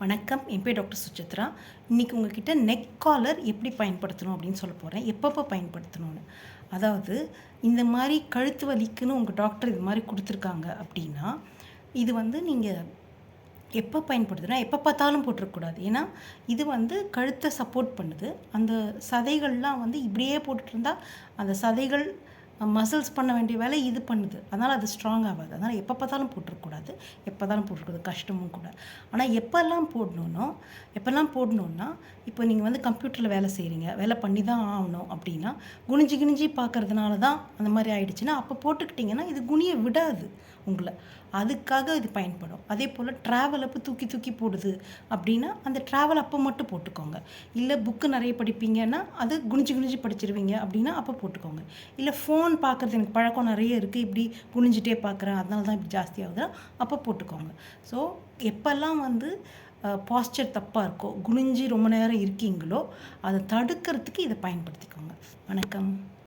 வணக்கம். என் பேர் டாக்டர் சுச்சித்ரா இன்றைக்கி உங்ககிட்ட நெக் காலர் எப்படி பயன்படுத்தணும் அப்படின்னு சொல்ல போகிறேன் எப்பப்போ பயன்படுத்தணும்னு. அதாவது இந்த மாதிரி கழுத்து வலிக்குன்னு உங்கள் டாக்டர் இது மாதிரி கொடுத்துருக்காங்க அப்படின்னா இது வந்து நீங்கள் எப்போ பயன்படுத்தினா எப்போ பார்த்தாலும் போட்டிருக்கக்கூடாது. ஏன்னா இது வந்து கழுத்தை சப்போர்ட் பண்ணுது. அந்த சதைகள்லாம் வந்து இப்படியே போட்டுட்டு இருந்தால் அந்த சதைகள் மசில்ஸ் பண்ண வேண்டிய வேலை இது பண்ணுது. அதனால் அது ஸ்ட்ராங் ஆகாது. அதனால் எப்போ பார்த்தாலும் போட்டிருக்கக்கூடாது. எப்போ பார்த்தாலும் போட்டிருக்கிறது கஷ்டமும் கூட. ஆனால் எப்போல்லாம் போடணுன்னோ எப்போல்லாம் போடணுன்னா இப்போ நீங்கள் வந்து கம்ப்யூட்டரில் வேலை செய்கிறீங்க வேலை பண்ணி தான் ஆகணும் அப்படின்னா குனிஞ்சு குனிஞ்சு பார்க்கறதுனால தான் அந்த மாதிரி ஆயிடுச்சுன்னா அப்போ போட்டுக்கிட்டிங்கன்னா இது குனிய விடாது உங்களை. அதுக்காக இது பயன்படும். அதே போல் ட்ராவல் அப்போ தூக்கி தூக்கி போடுது அப்படின்னா அந்த ட்ராவல் அப்போ மட்டும் போட்டுக்கோங்க. இல்லை புக்கு நிறைய படிப்பீங்கன்னா அது குனிஞ்சு குனிஞ்சு படிச்சிருவீங்க அப்படின்னா அப்போ போட்டுக்கோங்க. இல்லை ஃபோன் பார்க்குறது எனக்கு பழக்கம் நிறைய இருக்குது இப்படி குனிஞ்சிட்டே பார்க்குறேன். அதனால தான் இப்படி ஜாஸ்தி ஆகுதுன்னா அப்போ போட்டுக்கோங்க. ஸோ எப்போல்லாம் வந்து பாஸ்டர் தப்பாக இருக்கோ குனிஞ்சு ரொம்ப நேரம் இருக்கீங்களோ அதை தடுக்கிறதுக்கு இதை பயன்படுத்திக்கோங்க. வணக்கம்.